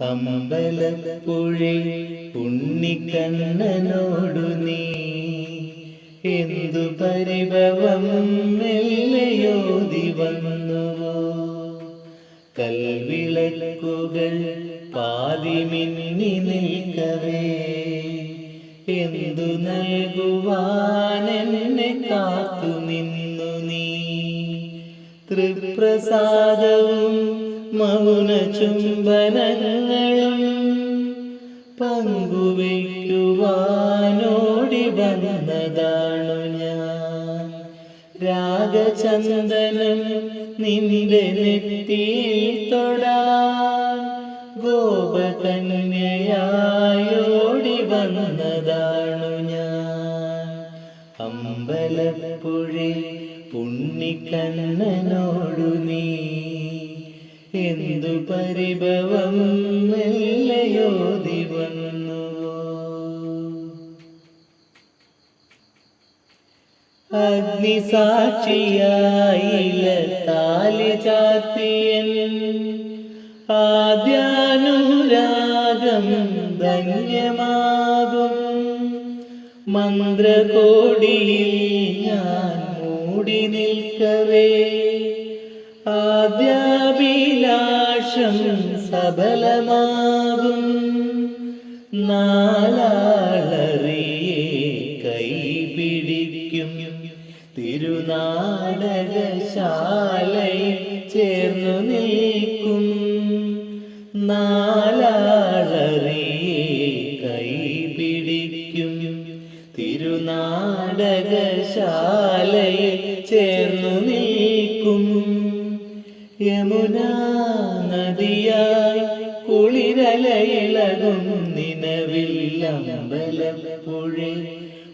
അമ്പലപ്പുഴെ ഉണ്ണിക്കണ്ണനോടു നീ. എന്തു പരിഭവം വന്നുവോ? കൽവിളക്കുകൾ പാതി നിൽക്കവേ. എന്തു നൽകുവാനെന്നെ കാത്തു നിന്നു നീ? തൃപ്രസാദവും മൗന ചുംബനങ്ങളും പങ്കുവയ്ക്കുവാനോടി വന്നതാണു ഞാൻ. രാഗചന്ദനം നിന്റെ നെറ്റിയിൽ തൊടാൻ ഗോപകന്യയായോടി വന്നതാണു ഞാൻ. അമ്പലപ്പുഴ ഉണ്ണിക്കണ്ണനോടു നീ എന്തു പരിഭവം മെല്ലയോതി വന്നുവോ അഗ്നിസാക്ഷിയായില്ല താലി ചാത്തിയൻ. ആദ്യാനുരാഗം ധന്യമാകും. മന്ത്രകോടിയിൽ ഞാൻ മൂടി നിൽക്കവേ. ആദ്യാഭിലാഷം സഫലമാകും നാലാളറിയെ കൈപിടിക്കും. തിരുനാടകശാലയിൽ ചേർന്നു നിൽക്കും. നാലാളറിയെ കൈപിടിക്കും. തിരുനാടകശാലയിൽ ചേർന്നു നിൽക്കും. യമുനാ നദിയായി കുളിരലയിളകും നിലവില്ലമ്പലപ്പുഴെ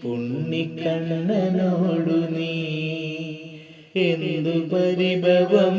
ഉണ്ണിക്കണ്ണനോടു നീ എന്തു പരിഭവം